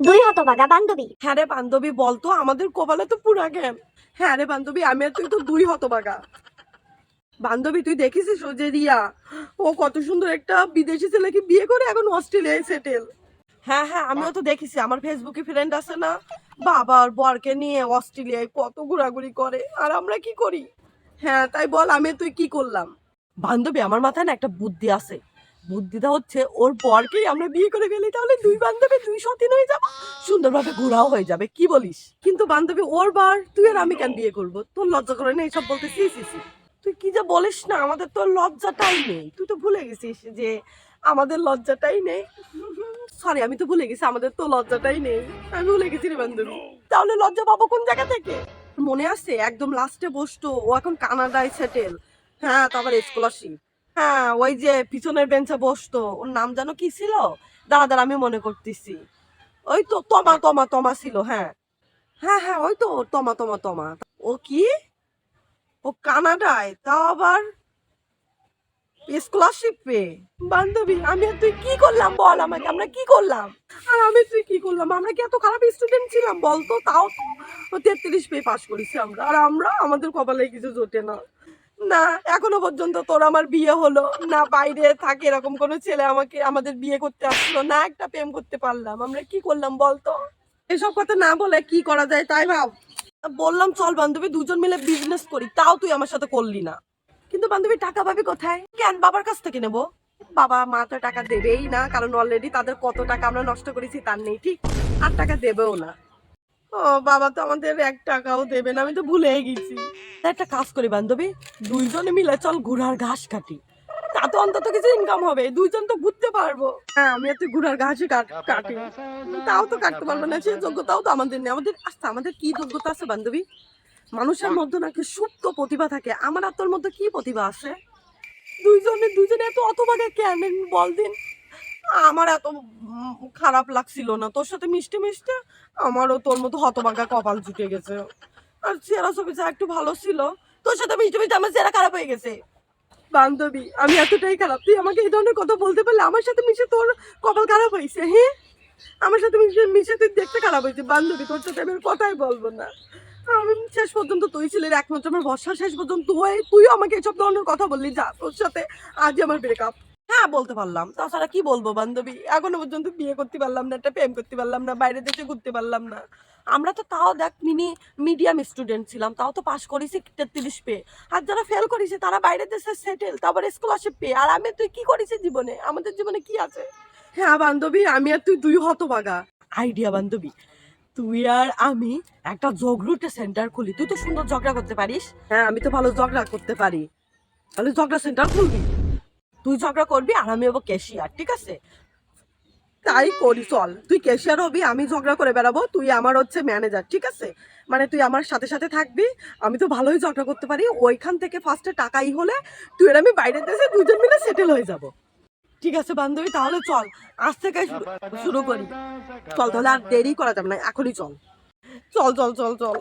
দুই হতভাগা বান্ধবী। হ্যাঁ রে বান্ধবী বলতো আমাদের কপালে তো পুরা জ্ঞান হ্যাঁ রে বান্ধবী, আমি আর তুই তো দুই হতবাগা বান্ধবী, তুই দেখিস ও যে রিয়া? ও কত সুন্দর একটা বিদেশি ছেলেকে বিয়ে করে এখন অস্ট্রেলিয়ায় সেটেল হ্যাঁ হ্যাঁ আমিও তো দেখেছি আমার ফেসবুকে ফ্রেন্ড আছে না? বাবার বরকে নিয়ে অস্ট্রেলিয়ায় কত ঘোরাঘুরি করে, আর আমরা কি করি? হ্যাঁ তাই বল, আমি তুই কি করলাম? বান্ধবী, আমার মাথায় না একটা বুদ্ধি আছে। বুদ্ধিটা হচ্ছে ওর পরকেই আমরা বিয়ে করে ফেলি, তাহলে দুই বান্ধবী দুই সতীন হয়ে যাব। সুন্দরভাবে ঘোরাও হয়ে যাবে, কি বলিস? কিন্তু বান্ধবী ওর বার, তুই আর আমি কেন বিয়ে করব? তোর লজ্জা করে না এইসব বলতে। তুই কি যে বলিস না, আমাদের তোর লজ্জাটাই নেই। তুই তো ভুলে গেছিস যে আমাদের লজ্জাটাই নেই। সরি আমি তো ভুলে গেছি, আমাদের তো লজ্জাটাই নেই। আমি ভুলে গেছি রে বান্ধবী। তাহলে লজ্জা পাবো কোন জায়গা থেকে? মনে আছে, একদম লাস্টে বসতো, ও এখন কানাডায় সেটেল হ্যাঁ তারপর স্কলারশিপ হ্যাঁ ওই যে পিছনের বেঞ্চে বসতো, ওর নাম জানো কি ছিল? দাঁড়া দাঁড়া, আমি মনে করতেছি। ওই তো তমা তমা তমা ছিল হ্যাঁ। হ্যাঁ হ্যাঁ ওই তো তমা তমা তমা। ও কি? ও কানাডায়, তাও আবার স্কলারশিপ পেয়ে বান্ধবী, আমি আর তুই কি করলাম বল আমাকে? আমরা কি করলাম? আর আমি তুই কি করলাম? আমরা কি এত খারাপ স্টুডেন্ট ছিলাম বলতো? তাও তো তেত্রিশ পেয়ে পাশ করেছি আমরা। আর আমরা, আমাদের কপালে কিছু জোটে না। না, এখনও পর্যন্ত তোর আমার বিয়ে হলো। না বাইরে থাকে এরকম কোনো ছেলে আমাকে, আমাদের বিয়ে করতে আসলো না, একটা প্রেম করতে পারলাম। আমরা কি করলাম বলতো? এসব কথা না বলে কি করা যায় তাই ভাব। বললাম, চল বান্ধবী, দুজন মিলে বিজনেস করি। তাও তুই আমার সাথে করলি না। কিন্তু বান্ধবী, টাকা পাবি কোথায়? কেন? বাবার কাছ থেকে নেব। বাবা মা তো টাকা দেবেই না, কারণ অলরেডি তাদের কত টাকা আমরা নষ্ট করেছি তার নেই, ঠিক? আর টাকা দেবেও না। ও বাবা তো আমাদের এক টাকাও দেবে না আমি তো ভুলে গেছি। একটা কাজ করি বান্ধবী দুইজনে মিলে চল ঘোড়ার ঘাস কাটি। তা তো অন্তত কিছু ইনকাম হবে দুইজন তো ঘুরতে পারব। হ্যাঁ আমি এত ঘোড়ার ঘাসই কাট- কাটি তাও তো কাটতে পারব না সে যোগ্যতাও তো আমাদের নেই। আমাদের আচ্ছা আমাদের কি যোগ্যতা আছে বান্ধবী? মানুষের মধ্যে নাকি সুপ্ত প্রতিভা থাকে। আমার আর তোর মধ্যে কি প্রতিভা আছে? দুইজনে দুইজনে এত অতভাগে কেন? বল দিন। আমার এত খারাপ লাগছিল না। তোর সাথে মিষ্টি মিষ্টি আমারও তোর মতো হতভাগা কপাল জুটে গেছে। আর চেহারা ছবি যা একটু ভালো ছিল তোর সাথে মিষ্টি মিষ্টি আমার চেহারা খারাপ হয়ে গেছে। বান্ধবী আমি এতটাই খারাপ। তুই আমাকে এই ধরনের কথা বলতে পারলে আমার সাথে মিশে তোর কপাল খারাপ হয়েছে হ্যাঁ? আমার সাথে মিশে মিশে তুই দেখতে খারাপ হয়েছে। বান্ধবী তোর সাথে আমি কথাই বলব না। আমি শেষ পর্যন্ত তুই ছিলি রে, একমাত্র আমার ভরসা। শেষ পর্যন্ত তুই তুইও আমাকে এসব ধরনের কথা বললি যা তোর সাথে আজই আমার ব্রেকআপ হ্যাঁ বলতে পারলাম। তাছাড়া কি বলব বান্ধবী? এখনও পর্যন্ত বিয়ে করতে পারলাম না একটা প্রেম করতে পারলাম না বাইরে দেশে ঘুরতে পারলাম না। আমরা তো তাও দেখ মিনি মিডিয়াম স্টুডেন্ট ছিলাম তাও তো পাশ করেছি তেত্রিশ পেয়ে আর যারা ফেল করেছে তারা বাইরে দেশে সেটেল তারপর স্কলারশিপ পেয়ে। আর আমি তুই কি করেছি জীবনে? আমাদের জীবনে কি আছে? হ্যাঁ বান্ধবী আমি আর তুই দুই হতবাগা আইডিয়া বান্ধবী তুই আর আমি একটা ঝগড়ুটে সেন্টার খুলি। তুই তো সুন্দর ঝগড়া করতে পারিস। হ্যাঁ আমি তো ভালো ঝগড়া করতে পারি। তাহলে ঝগড়া সেন্টার খুলবি? তুই ঝগড়া করবি আর আমি হব ক্যাশিয়ার ঠিক আছে? তাই করি, চল। তুই ক্যাশিয়ার হবি, আমি ঝগড়া করে বেড়াবো, তুই আমার হচ্ছে ম্যানেজার ঠিক আছে? মানে তুই আমার সাথে সাথে থাকবি, আমি তো ভালোই ঝগড়া করতে পারি, ওইখান থেকে ফার্স্টে টাকাই হলে তুই আর আমি বাইরের দেশে দুজন মিলে সেটেল হয়ে যাব। ঠিক আছে, বান্ধবী? তাহলে চল, আজ থেকে শুরু- করি। চল তাহলে আর দেরি করা যাবে না, এখনই চল। চল চল চল চল।